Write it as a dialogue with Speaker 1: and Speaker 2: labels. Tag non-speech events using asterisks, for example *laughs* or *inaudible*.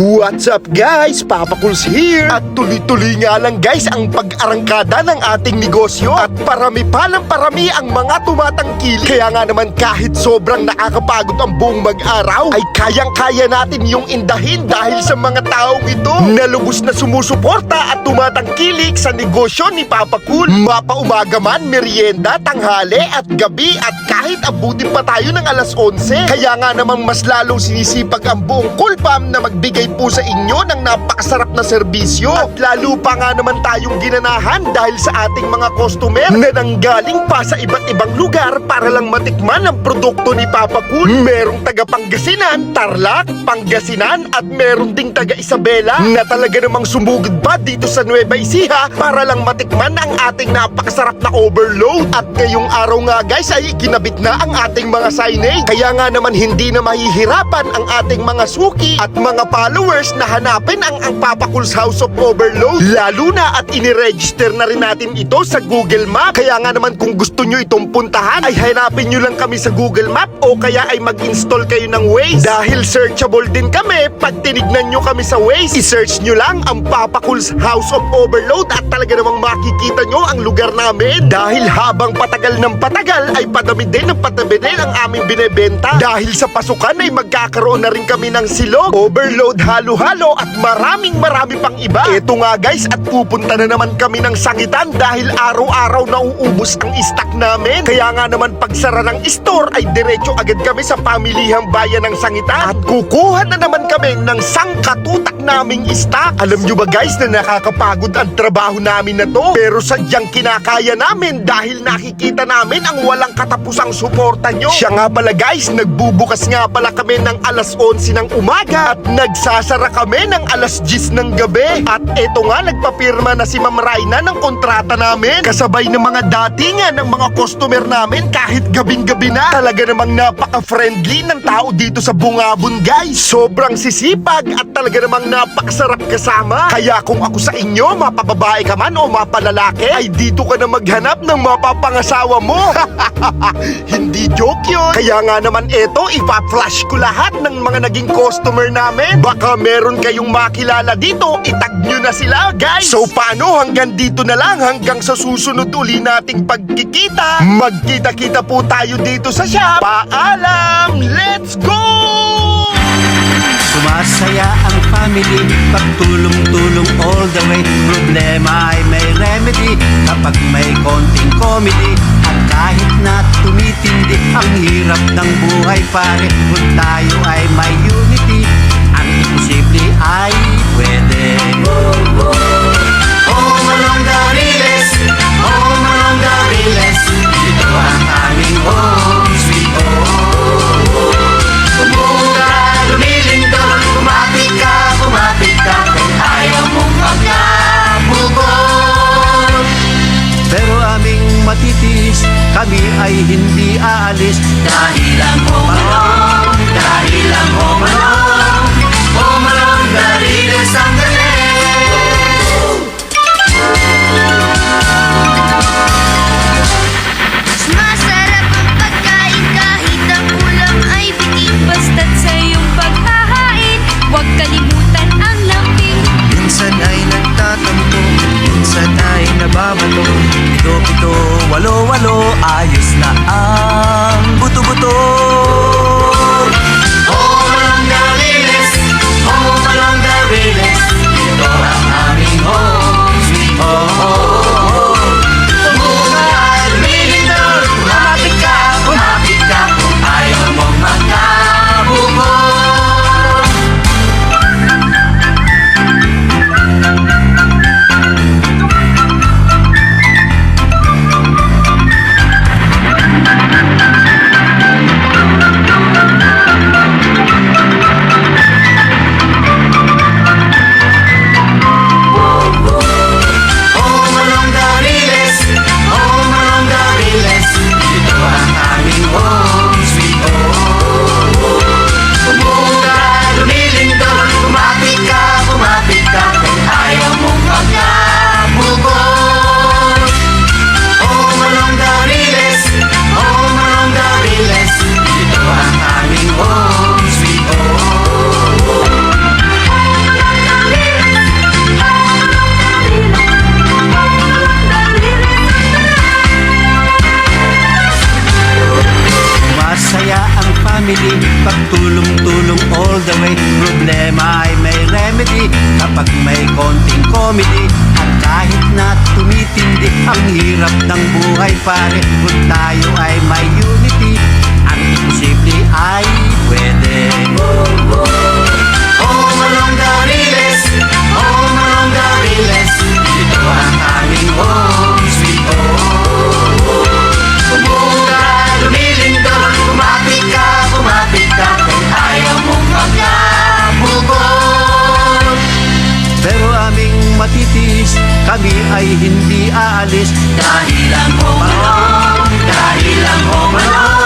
Speaker 1: What's up guys? Papa Cools here! At tuloy-tuloy nga lang guys ang pag-arangkada ng ating negosyo at parami pa ng parami ang mga tumatangkili. Kaya nga naman kahit sobrang nakakapagod ang buong mag-araw ay kayang-kaya natin yung indahin dahil sa mga taong ito na lubos na sumusuporta at tumatangkilik sa negosyo ni Papa Cool. Mapaumaga man, merienda, tanghali at gabi at kahit abutin pa tayo ng alas 11. Kaya nga naman mas lalong sinisipag ang buong Cool Fam na magbigay po sa inyo ng napakasarap na serbisyo. At lalo pa nga naman tayong ginanahan dahil sa ating mga customer na nanggaling pa sa iba't ibang lugar para lang matikman ang produkto ni Papa Cool. Merong taga Pangasinan, Tarlac, Pangasinan at meron ding taga Isabela na talaga namang sumugod pa dito sa Nueva Ecija para lang matikman ang ating napakasarap na overload. At ngayong araw nga guys ay kinabit na ang ating mga signage. Kaya nga naman hindi na mahihirapan ang ating mga suki at mga followers na hanapin ang ang Papa Cool's House of Overload. Lalo na at iniregister na rin natin ito sa Google Map. Kaya nga naman kung gusto nyo itong puntahan ay hanapin nyo lang kami sa Google Map o kaya ay mag-install kayo ng Waze. Dahil searchable din kami, pag tinignan nyo kami sa Waze, i-search nyo lang ang Papa Cool's House of Overload at talaga namang makikita nyo ang lugar namin. Dahil habang patagal ng patagal ay padami din ng padami din ang aming binebenta. Dahil sa pasukan ay magkakaroon na rin kami ng silog, overload halo-halo at maraming marami pang iba. Ito nga guys at pupunta na naman kami ng sangitan dahil araw-araw nauubos ang stock namin. Kaya nga naman pagsara ng store ay diretso agad kami sa pamilihang bayan ng sangitan. At kukuha na naman kami ng sangkatutak naming stock. Alam nyo ba guys na nakakapagod ang trabaho namin na to? Pero sadyang kinakaya namin dahil nakikita namin ang walang katapusang suporta nyo. Siya nga pala guys, nagbubukas nga pala kami ng alas 11 ng umaga at nagsasara kami ng alas 10 ng gabi. At eto nga, nagpapirma na si Ma'am Raina ng kontrata namin. Kasabay ng mga datingan ng mga customer namin kahit gabing-gabi na. Talaga namang napaka-friendly ng tao dito sa Bungabon guys. Sobrang sisipag at talaga namang napakasarap kasama. Kaya kung ako sa inyo, mapababae ka man o mapalalaki, ay dito ka na maghanap ng mapapangasawa mo. *laughs* Hindi joke yun. Kaya nga naman eto, ipa-flash ko lahat ng mga naging customer namin. Baka meron kayong makilala dito, itag nyo na sila, guys. So paano hanggang dito na lang hanggang sa susunod uli nating pagkikita. Magkita-kita po tayo dito sa shop. Paalam! Let's go!
Speaker 2: Sumasaya ang family Pagtulong-tulong all the way Problema ay may remedy Kapag may konting comedy At kahit na tumitindi Ang hirap ng buhay pare Kung tayo ay may unity Ang imposible ay pwede. Oh, Dariles. Oh, Manong Dariles. Dito ang aming home sweet home Kumuha, lumilindol Kumapit ka, kumapit ka. Kung ayaw mong magkabugol Pero aming matitiis Kami ay hindi aalis. Dahil ang humalong Dahil ang humalong Humalong dahil Pagtulong-tulong all the way Problema ay may remedy. Kapag may konting comedy At kahit na tumitindi Ang hirap ng buhay pare. Kung tayo ay may unity Ang imposible ay Kami ay hindi aalis. Dahil ang home alone Dahil ang home alone